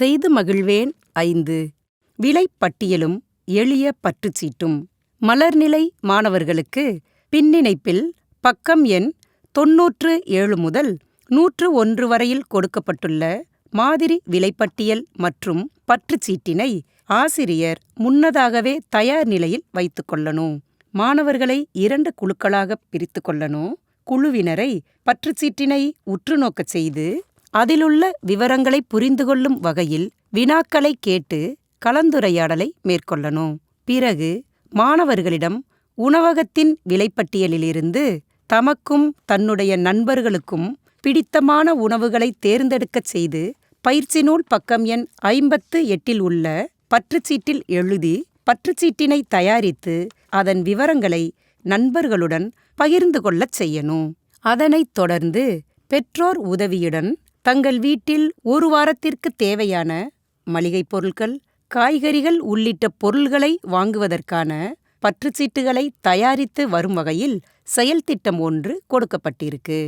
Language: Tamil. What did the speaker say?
செய்து மகிழ்வேன் ஐந்து. விலைப்பட்டியலும் எளிய பற்றுச்சீட்டும் மலர்நிலை மாணவர்களுக்கு பின்னிணைப்பில் பக்கம் எண் தொன்னூற்று ஏழு முதல் நூற்று ஒன்று வரையில் கொடுக்கப்பட்டுள்ள மாதிரி விலைப்பட்டியல் மற்றும் பற்றுச்சீட்டினை ஆசிரியர் முன்னதாகவே தயார் நிலையில் வைத்து கொள்ளணும். மாணவர்களை இரண்டு குழுக்களாக பிரித்து கொள்ளணும். குழுவினரை பற்றுச்சீட்டினை உற்று நோக்கச் செய்து அதிலுள்ள விவரங்களை புரிந்து கொள்ளும் வகையில் வினாக்களை கேட்டு கலந்துரையாடலை மேற்கொள்ளணும். பிறகு மாணவர்களிடம் உணவகத்தின் விலைப்பட்டியலிலிருந்து தமக்கும் தன்னுடைய நண்பர்களுக்கும் பிடித்தமான உணவுகளை தேர்ந்தெடுக்கச் செய்து பயிற்சி நூல் பக்கம் எண் ஐம்பத்து எட்டில் உள்ள பற்றுச்சீட்டில் எழுதி பற்றுச்சீட்டினை தயாரித்து அதன் விவரங்களை நண்பர்களுடன் பகிர்ந்து கொள்ளச் செய்யணும். அதனைத் தொடர்ந்து பெற்றோர் உதவியுடன் தங்கள் வீட்டில் ஒரு வாரத்திற்கு தேவையான மளிகைப் பொருட்கள் காய்கறிகள் உள்ளிட்ட பொருள்களை வாங்குவதற்கான பற்றுச்சீட்டுகளை தயாரித்து வரும் வகையில் செயல்திட்டம் ஒன்று கொடுக்கப்பட்டிருக்கு.